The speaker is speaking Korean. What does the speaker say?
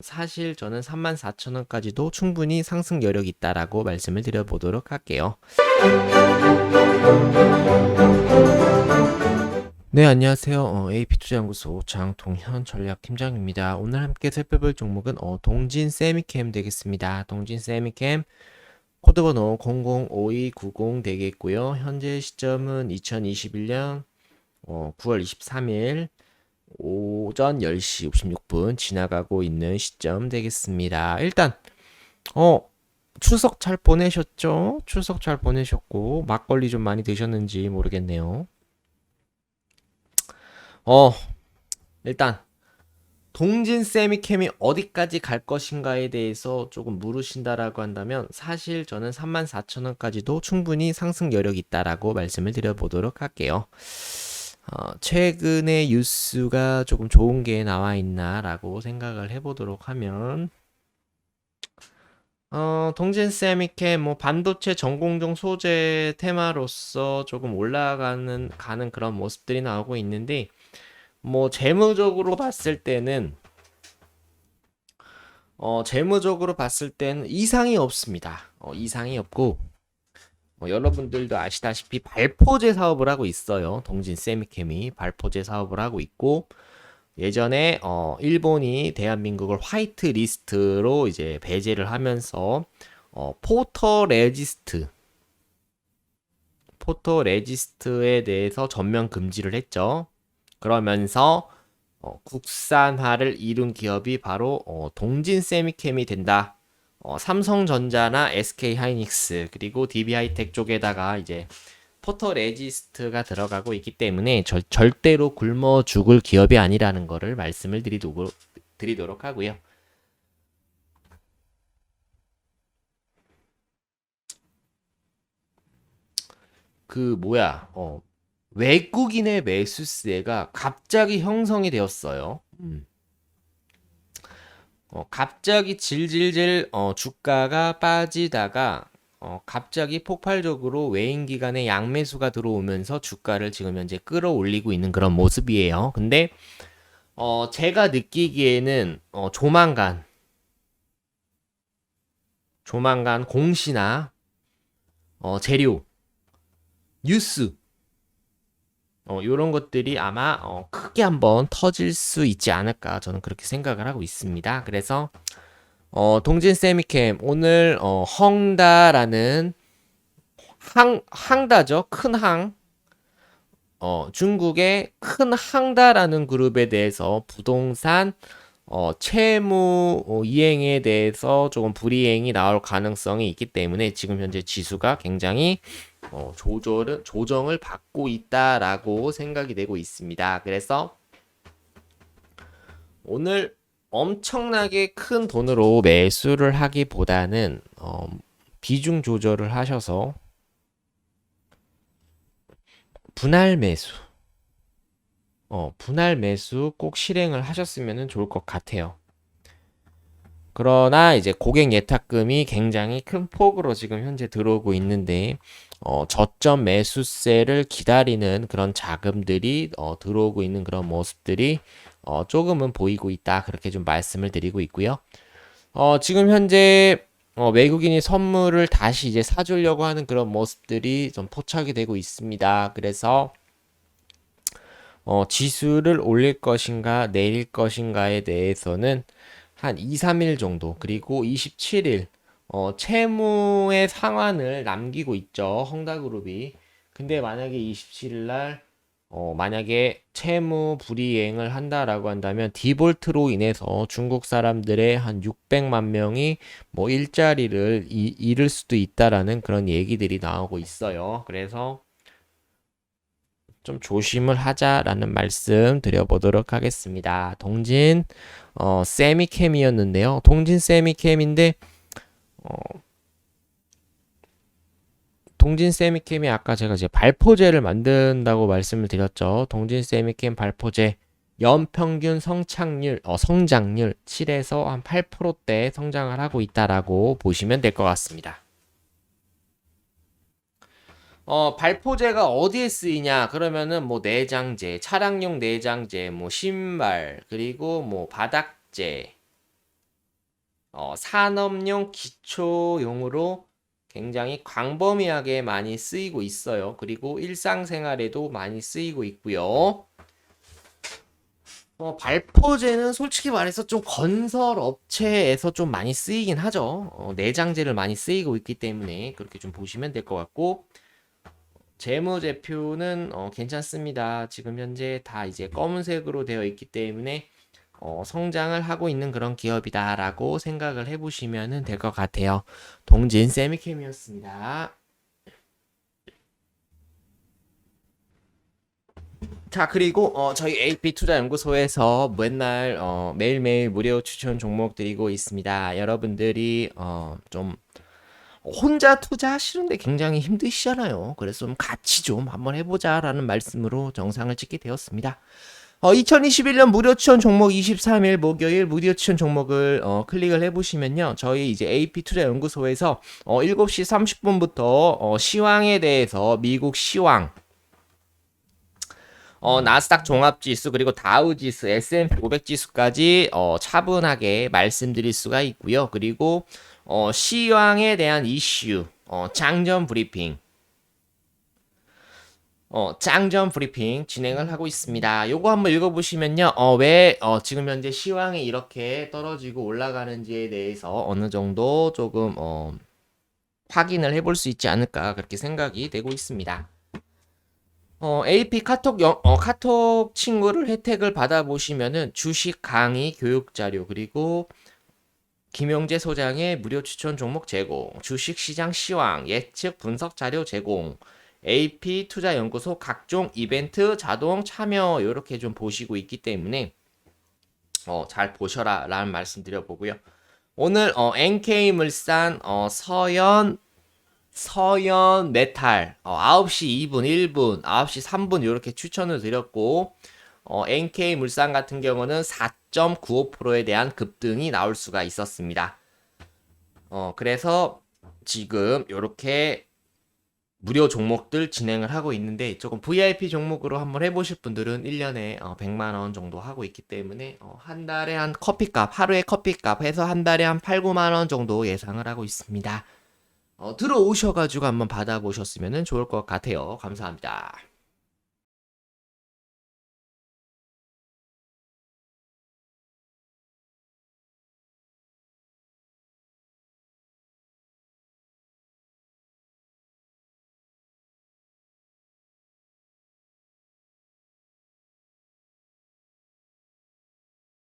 사실 저는 34,000원까지도 충분히 상승 여력이 있다라고 말씀을 드려보도록 할게요. 네, 안녕하세요. 어, AP투자연구소 장동현 전략팀장입니다. 오늘 함께 살펴볼 종목은 어, 동진 세미캠 되겠습니다. 동진 세미캠 코드번호 005290 되겠고요. 현재 시점은 2021년 어, 9월 23일 오전 10시 56분 지나가고 있는 시점 되겠습니다. 일단 어 추석 잘 보내셨죠? 추석 잘 보내셨고 막걸리 좀 많이 드셨는지 모르겠네요. 어 일단 동진 세미캠이 어디까지 갈 것인가에 대해서 조금 물으신다라고 한다면 사실 저는 34,000원까지도 충분히 상승 여력이 있다라고 말씀을 드려보도록 할게요. 어, 최근에 뉴스가 조금 좋은 게 나와 있나라고 생각을 해보도록 하면 어, 동진 세미캠 뭐 반도체 전공정 소재 테마로서 조금 올라가는 가는 그런 모습들이 나오고 있는데 뭐 재무적으로 봤을 때는 어, 재무적으로 봤을 때는 이상이 없습니다. 어, 이상이 없고 뭐 여러분들도 아시다시피 발포제 사업을 하고 있어요. 동진 세미캠이 발포제 사업을 하고 있고 예전에 어 일본이 대한민국을 화이트 리스트로 이제 배제를 하면서 어 포터 레지스트 포터 레지스트에 대해서 전면 금지를 했죠. 그러면서 어, 국산화를 이룬 기업이 바로 어, 동진 세미캠이 된다. 어, 삼성전자나 SK 하이닉스 그리고 DB 하이텍 쪽에다가 이제 포터 레지스트가 들어가고 있기 때문에 절, 절대로 굶어 죽을 기업이 아니라는 거를 말씀을 드리도록, 드리도록 하고요. 그 뭐야 어 외국인의 매수세가 갑자기 형성이 되었어요. 음. 어, 갑자기 질질질 어, 주가가 빠지다가 어, 갑자기 폭발적으로 외인 기관의 양매수가 들어오면서 주가를 지금 현재 끌어올리고 있는 그런 모습이에요. 근데 어, 제가 느끼기에는 어, 조만간 조만간 공시나 어, 재료 뉴스 어, 요런 것들이 아마 어, 크게 한번 터질 수 있지 않을까 저는 그렇게 생각을 하고 있습니다. 그래서 어, 동진 세미캠 오늘 어, 헝다라는 항 항다죠 큰 항. 어, 중국의 큰 항다라는 그룹에 대해서 부동산 어, 채무 어, 이행에 대해서 조금 불이행이 나올 가능성이 있기 때문에 지금 현재 지수가 굉장히 어, 조절을 조정을 받고 있다라고 생각이 되고 있습니다. 그래서 오늘 엄청나게 큰 돈으로 매수를 하기보다는 어, 비중 조절을 하셔서 분할 매수 어, 분할 매수 꼭 실행을 하셨으면 좋을 것 같아요. 그러나 이제 고객 예탁금이 굉장히 큰 폭으로 지금 현재 들어오고 있는데 어, 저점 매수세를 기다리는 그런 자금들이 어, 들어오고 있는 그런 모습들이 어, 조금은 보이고 있다 그렇게 좀 말씀을 드리고 있고요. 어, 지금 현재 어, 외국인이 선물을 다시 이제 사주려고 하는 그런 모습들이 좀 포착이 되고 있습니다. 그래서 어, 지수를 올릴 것인가 내릴 것인가에 대해서는 한 2, 3일 정도 그리고 27일 어, 채무의 상환을 남기고 있죠. 헝다그룹이. 근데 만약에 27일 날 어, 만약에 채무 불이행을 한다라고 한다면 디볼트로 인해서 중국 사람들의 한 600만 명이 뭐 일자리를 이, 잃을 수도 있다라는 그런 얘기들이 나오고 있어요. 그래서 좀 조심을 하자라는 말씀 드려보도록 하겠습니다. 동진 어, 세미캠이었는데요. 동진 세미캠인데 어, 동진 세미캠이 아까 제가 이제 발포제를 만든다고 말씀을 드렸죠. 동진 세미캠 발포제 연평균 성장률, 어, 성장률 7에서 한 8%대 성장을 하고 있다라고 보시면 될 것 같습니다. 어, 발포제가 어디에 쓰이냐? 그러면은 뭐 내장재, 차량용 내장재, 뭐 신발, 그리고 뭐 바닥재, 어, 산업용 기초용으로 굉장히 광범위하게 많이 쓰이고 있어요. 그리고 일상생활에도 많이 쓰이고 있고요. 어, 발포제는 솔직히 말해서 좀 건설 업체에서 좀 많이 쓰이긴 하죠. 어, 내장재를 많이 쓰이고 있기 때문에 그렇게 좀 보시면 될 것 같고 재무제표는 어, 괜찮습니다. 지금 현재 다 이제 검은색으로 되어 있기 때문에 어, 성장을 하고 있는 그런 기업이다라고 생각을 해보시면 될 것 같아요. 동진 세미캠이었습니다. 자 그리고 어, 저희 AP 투자 연구소에서 맨날 어, 매일매일 무료 추천 종목 드리고 있습니다. 여러분들이 어, 좀 혼자 투자하시는데 굉장히 힘드시잖아요. 그래서 좀 같이 좀 한번 해보자라는 말씀으로 정상을 찍게 되었습니다. 어, 2021년 무료 추천 종목 23일 목요일 무료 추천 종목을 어, 클릭을 해보시면요. 저희 이제 AP 투자 연구소에서 어, 7시 30분부터 어, 시황에 대해서 미국 시황 어, 나스닥 종합지수 그리고 다우지수, S&P 500 지수까지 어, 차분하게 말씀드릴 수가 있고요. 그리고 어, 시황에 대한 이슈, 어, 장전 브리핑, 어, 장전 브리핑 진행을 하고 있습니다. 요거 한번 읽어보시면요. 어, 왜 어, 지금 현재 시황이 이렇게 떨어지고 올라가는지에 대해서 어느 정도 조금 어, 확인을 해볼 수 있지 않을까 그렇게 생각이 되고 있습니다. 어, AP 카톡 영, 어, 카톡 친구를 혜택을 받아보시면은 주식 강의 교육 자료 그리고 김용재 소장의 무료 추천 종목 제공, 주식 시장 시황, 예측 분석 자료 제공, AP 투자 연구소 각종 이벤트 자동 참여 이렇게 좀 보시고 있기 때문에 어, 잘 보셔라 라는 말씀 드려보고요. 오늘 어, NK 물산 어, 서현 서현 메탈 어, 9시 2분, 1분, 9시 3분 이렇게 추천을 드렸고 어, NK 물산 같은 경우는 4.95%에 대한 급등이 나올 수가 있었습니다. 어, 그래서 지금 이렇게 무료 종목들 진행을 하고 있는데 조금 VIP 종목으로 한번 해보실 분들은 1년에 어, 100만 원 정도 하고 있기 때문에 어, 한 달에 한 커피값, 하루에 커피값 해서 한 달에 한 8, 9만 원 정도 예상을 하고 있습니다. 어, 들어오셔가지고 한번 받아보셨으면 좋을 것 같아요. 감사합니다.